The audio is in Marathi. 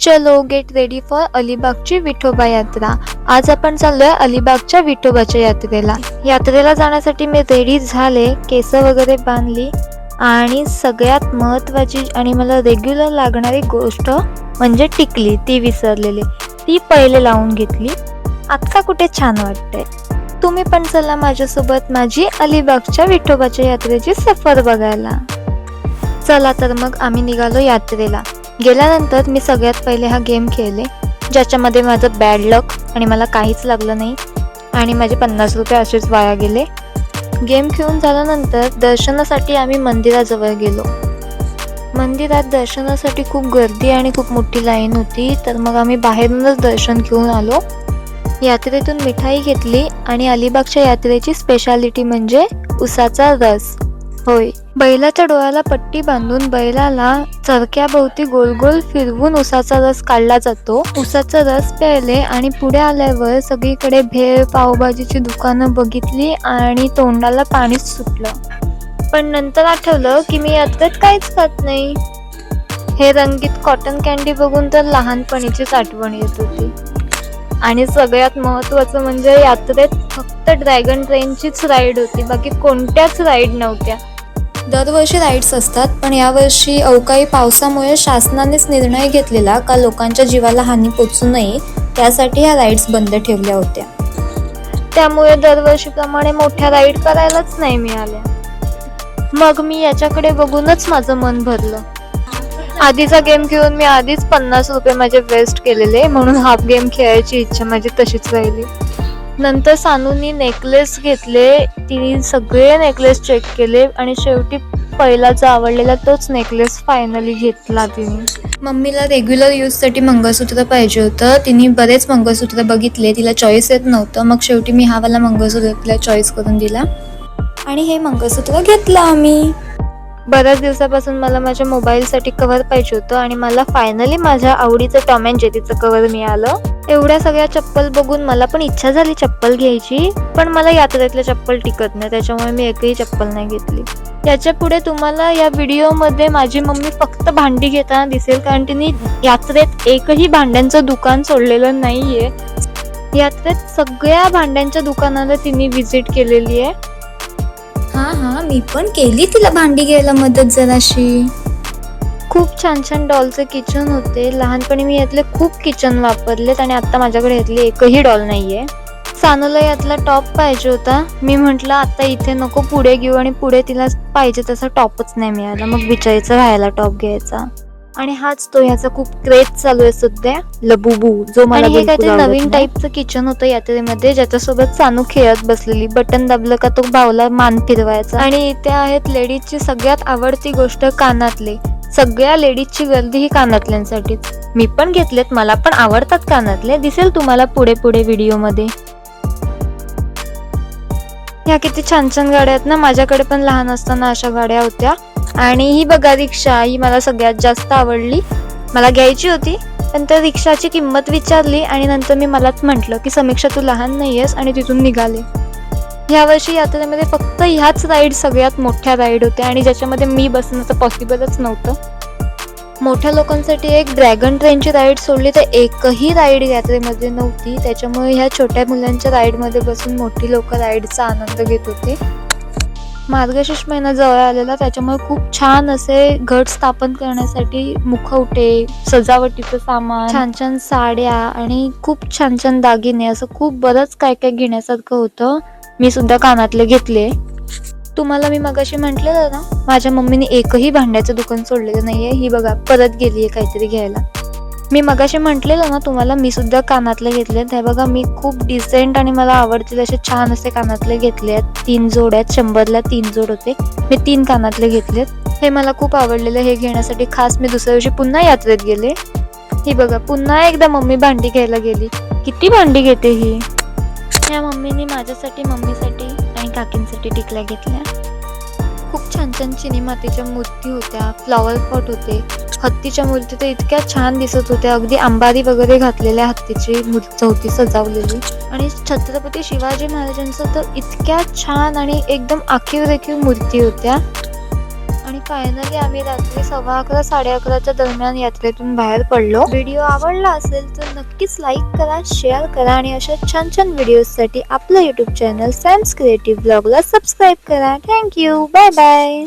चलो गेट रेडी फॉर अलिबागची विठोबा यात्रा. आज आपण चाललोय अलिबागच्या विठोबाच्या यात्रेला. यात्रेला जाण्यासाठी मी रेडी झाले केस वगैरे बांधली आणि सगळ्यात महत्वाची आणि मला रेग्युलर लागणारी गोष्ट म्हणजे टिकली ती विसरलेली. ती पहिले लावून घेतली. आत्ता कुठे छान वाटतंय. तुम्ही पण चला माझ्यासोबत माझी अलिबागच्या विठोबाच्या यात्रेची सफर बघायला. चला तर मग आम्ही निघालो यात्रेला. गेल्यानंतर मी सगळ्यात पहिले हा गेम खेळले ज्याच्यामध्ये माझं बॅड लक आणि मला काहीच लागलं नाही आणि माझे पन्नास रुपये असेच वाया गेले. गेम खेळून झाल्यानंतर दर्शनासाठी आम्ही मंदिराजवळ गेलो. मंदिरात दर्शनासाठी खूप गर्दी आणि खूप मोठी लाईन होती तर मग आम्ही बाहेरूनच दर्शन घेऊन आलो. यात्रेतून मिठाई घेतली आणि अलिबागच्या यात्रेची स्पेशालिटी म्हणजे उसाचा रस. होय. बैलाच्या डोळ्याला पट्टी बांधून बैलाला चरक्याभोवती गोल गोल फिरवून उसाचा रस काढला जातो. उसाचा रस प्यायले आणि पुढे आल्यावर सगळीकडे भेळ पावभाजीची दुकानं बघितली आणि तोंडाला पाणीच सुटलं. पण नंतर आठवलं की मी यात्रेत काहीच खात नाही. हे रंगीत कॉटन कॅन्डी बघून तर लहानपणीचीच आठवण येत होती. आणि सगळ्यात महत्वाचं म्हणजे यात्रेत फक्त ड्रॅगन ट्रेनचीच राईड होती. बाकी कोणत्याच राईड नव्हत्या. दरवर्षी राईड्स असतात पण यावर्षी अवकाळी पावसामुळे शासनानेच निर्णय घेतलेला का लोकांच्या जीवाला हानी पोचू नये त्यासाठी ह्या राईड्स बंद ठेवल्या होत्या. त्यामुळे दरवर्षीप्रमाणे मोठ्या राईड करायलाच नाही मिळाल्या. मग मी याच्याकडे बघूनच माझं मन भरलं. आधीचा गेम खेळून मी आधीच पन्नास रुपये माझे वेस्ट केलेले म्हणून हाफ गेम खेळायची इच्छा माझी तशीच राहिली. नंतर सानूनी नेकलेस घेतले तिने सगळे नेकलेस चेक केले आणि शेवटी पहिला जो आवडलेला तोच नेकलेस फायनली घेतला तिने. मम्मीला रेग्युलर यूजसाठी मंगळसूत्र पाहिजे होतं. तिने बरेच मंगळसूत्र बघितले तिला चॉईस येत नव्हतं. मग शेवटी मी हा वाला मंगळसूत्र तिला चॉईस करून दिला. आणि हे मंगळसूत्र घेतलं आम्ही. बऱ्याच दिवसापासून मला माझ्या मोबाईलसाठी कव्हर पाहिजे होतं आणि मला फायनली माझ्या आवडीचं टॉम अँड जेरीचं कव्हर मिळालं. एवढ्या सगळ्या चप्पल बघून मला पण इच्छा झाली चप्पल घ्यायची पण मला यात्रेतल्या चप्पल टिकत नाही त्याच्यामुळे मी एकही चप्पल नाही घेतली. याच्यापुढे तुम्हाला या व्हिडिओमध्ये माझी मम्मी फक्त भांडी घेताना दिसेल कारण तिने यात्रेत एकही भांड्यांचं दुकान सोडलेलं नाहीये. यात्रेत सगळ्या भांड्यांच्या दुकानाला तिने व्हिजिट केलेली आहे हा हा मी पण केली तिला भांडी घ्यायला मदत जराशी. खूप छान छान डॉलचे किचन होते. लहानपणी मी यातले खूप किचन वापरलेत आणि आता माझ्याकडे यातले एकही डॉल नाहीये. सानूला यातला टॉप पाहिजे होता. मी म्हंटल आता इथे नको पुढे घेऊ आणि पुढे तिला पाहिजे तसा टॉपच नाही मिळाला. मग विचारायचं राहायला टॉप घ्यायचा. आणि हाच तो ह्याचा खूप क्रेज चालू आहे सध्या लबुबू जो मला हे काहीतरी नवीन टाईपचं किचन होतं यात्रेमध्ये ज्याच्यासोबत सानू खेळत बसलेली बटन दाबलं का तो भावला मान फिरवायचा. आणि इथे आहेत लेडीजची सगळ्यात आवडती गोष्ट कानातले. सगळ्या लेडीजची गर्दी ही कानातल्यांसाठीच. मी पण घेतलेत मला पण आवडतात कानातले. दिसेल तुम्हाला पुढे पुढे व्हिडिओमध्ये. ह्या किती छान छान गाड्या आहेत ना माझ्याकडे पण लहान असताना अशा गाड्या होत्या. आणि ही बघा रिक्षा ही मला सगळ्यात जास्त आवडली. मला घ्यायची होती पण त्या रिक्षाची किंमत विचारली आणि नंतर मी मलाच म्हटलं की समीक्षा तू लहान नाही आहेस आणि तिथून निघाले. यावर्षी यात्रेमध्ये फक्त ह्याच राईड सगळ्यात मोठ्या राईड होत्या आणि ज्याच्यामध्ये मी बसणं तर पॉसिबलच नव्हतं. मोठ्या लोकांसाठी एक ड्रॅगन ट्रेनची राईड सोडली तर एकही राईड यात्रेमध्ये नव्हती. त्याच्यामुळे ह्या छोट्या मुलांच्या राईडमध्ये बसून मोठी लोक राईडचा आनंद घेत होते. मार्गशीर्ष महिना जवळ आलेला त्याच्यामुळे खूप छान असे घट स्थापन करण्यासाठी मुखवटे सजावटीचं सामान छान छान साड्या आणि खूप छान छान दागिने असं खूप बरंच काय काय घेण्यासारखं होतं. मी सुद्धा कानातले घेतले. तुम्हाला मी मगाशी म्हटलेलं ना माझ्या मम्मीने एकही भांड्याचं दुकान सोडलेलं नाहीये. ही बघा परत गेलीये काहीतरी घ्यायला. मी मगाशी म्हटलेलं ना तुम्हाला मी सुद्धा कानातले घेतलेत हे बघा मी खूप डिसेंट आणि मला आवडतील असे छान असे कानातले घेतले आहेत. तीन जोड आहेत शंभरला तीन जोड होते. मी तीन कानातले घेतलेत हे मला खूप आवडलेलं हे घेण्यासाठी खास मी दुसऱ्या दिवशी पुन्हा यात्रेत गेले. ही बघा पुन्हा एकदा मम्मी भांडी घ्यायला गेली. किती भांडी घेते ही? या मम्मीने माझ्यासाठी मम्मीसाठी आणि काकींसाठी टिकल्या घेतल्या. खूप छान छान चिनी मातीच्या मूर्ती होत्या फ्लॉवर पॉट होते. हत्तीच्या मूर्ती तर इतक्या छान दिसत होत्या. अगदी अंबारी वगैरे घातलेल्या हत्तीची मूर्ती होती सजावलेली. आणि छत्रपती शिवाजी महाराजांचं तर इतक्या छान आणि एकदम आखीव रेखीव मूर्ती होत्या. फायनली आम्ही रात्री सव्वा अकरा साडे अकराच्या दरम्यान यात्रेतून बाहेर पडलो. व्हिडिओ आवडला असेल तर नक्कीच लाईक करा शेअर करा आणि अशा छान छान व्हिडिओसाठी आपलं युट्यूब चॅनल सॅम्स क्रिएटिव्ह ब्लॉगला सबस्क्राईब करा. Thank you bye bye